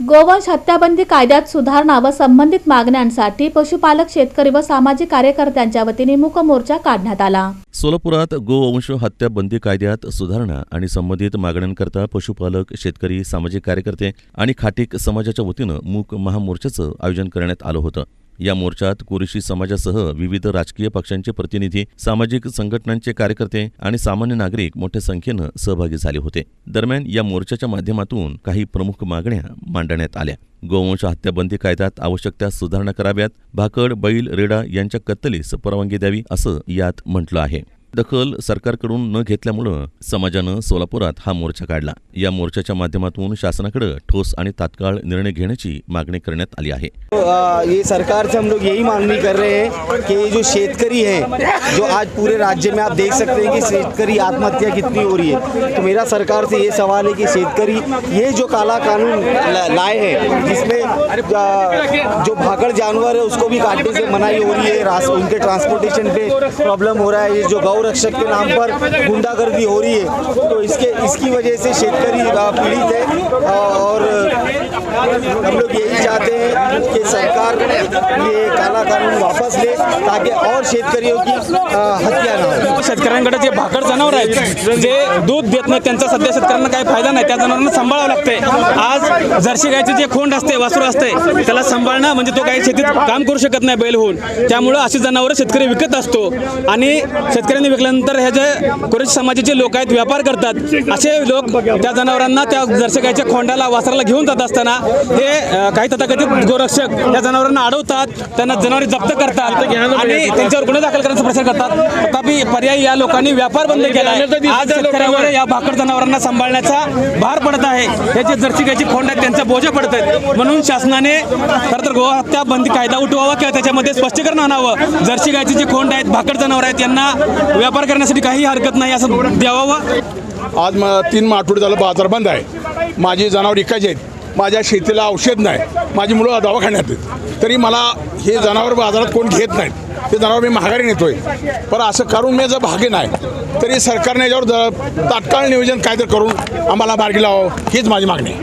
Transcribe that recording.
गोवंश हत्याबंदी कायद्यात सुधारणा व संबंधित मागण्यांसाठी पशुपालक शेतकरी व सामाजिक कार्यकर्त्यांच्या वतीने मूक मोर्चा काढण्यात आला. सोलापुरात गोवंश हत्या बंदी कायद्यात सुधारणा आणि संबंधित मागण्यांकरता पशुपालक शेतकरी सामाजिक कार्यकर्ते आणि खाटीक समाजाच्या वतीनं मूक महामोर्चाचं आयोजन करण्यात आलं होतं. या मोर्चात कुरेशी समाजासह विविध राजकीय पक्षांचे प्रतिनिधी सामाजिक संघटनांचे कार्यकर्ते आणि सामान्य नागरिक मोठ्या संख्येनं सहभागी झाले होते. दरम्यान या मोर्चाच्या माध्यमातून काही प्रमुख मागण्या मांडण्यात आल्या. गोवंश हत्याबंदी कायद्यात आवश्यक त्या सुधारणा कराव्यात. भाकड बैल रेडा यांच्या कत्तलीस परवानगी द्यावी असं यात म्हटलं आहे. दखल सरकारकडून न घेतल्यामुळं समाजानं सोलापुरात हा मोर्चा काढला. या मोर्चाच्या माध्यमातून शासनाकडे ठोस आणि तात्काळ निर्णय घेण्याची मागणी करण्यात आली आहे. ये सरकार से हम लोग यही मांगनी कर रहे हैं कि ये जो शेतकरी है जो आज पूरे राज्य में आप देख सकते हैं कि शेतकरी आत्महत्या कितनी हो रही है। तो मेरा सरकार से ये सवाल है कि शेतकरी ये जो काला कानून लाए हैं जिसमें जो भागड़ जानवर है उसको भी काटने से मनाही हो रही है उनके ट्रांसपोर्टेशन पे प्रॉब्लम हो रहा है ये जो गौ रक्षक के नाम पर गुंडागर्दी हो रही है। तो इसके इसकी वजह से शेतकरी पीड़ित है और हम लोग यही चाहते हैं कि सरकार ये काला कानून वापस ले ताकि और शेतकरियों की हत्या ना हो। शेतकऱ्यांकडे जे भाकड जनावर आहेत जे दूध देत नाही त्यांचा सध्या शेतकऱ्यांना काही फायदा नाही. त्या जनावरांना सांभाळावं लागतंय. आज जर्सी गायचे जे खोंड असते वासरू असते त्याला सांभाळणं म्हणजे तो काही शेतीत काम करू शकत नाही बैल होऊन. त्यामुळं अशी जनावरं शेतकरी विकत असतो. आणि शेतकऱ्यांनी विकल्यानंतर हे जे कुरेश समाजाचे लोक आहेत व्यापार करतात असे लोक त्या जनावरांना त्या जर्सी गायच्या खोंडाला वासराला घेऊन जात असताना हे काही तथाकथित गोरक्षक या जनावरांना अडवतात त्यांना जनावरे जप्त करतात आणि त्यांच्यावर गुन्हे दाखल करण्याचा प्रचार करतात. तथापि पर्यायी या लोकांनी व्यापार बंद केला आहे. आज शेतकऱ्यावर या भाकड जनावरांना सांभाळण्याचा भार पडत आहे. हे जे जर्सी गायची खोंड आहेत त्यांचा बोजा पडत आहेत. म्हणून शासनाने खरं तर गोहत्या बंदी कायदा उठवावा किंवा त्याच्यामध्ये स्पष्टीकरण आणावं. जर्सी गायची जी खोंड आहेत भाकड जनावर आहेत यांना व्यापार करण्यासाठी काही हरकत नाही असं द्यावं. आज म तीन आठवडे झालं बाजार बंद आहे. माझी जनावर इकायची आहेत. माझ्या शेतीला औषध नाही. माझी मुलं दवाखान्यात आहेत. तरी मला हे जनावर बाजारात कोण घेत नाहीत. ते जनावर मी महागारी नेतोय. पण असं करून मी जर भागे नाही तरी सरकारने याच्यावर तात्काळ नियोजन काहीतरी करून आम्हाला मार्गी लावावं हीच माझी मागणी आहे.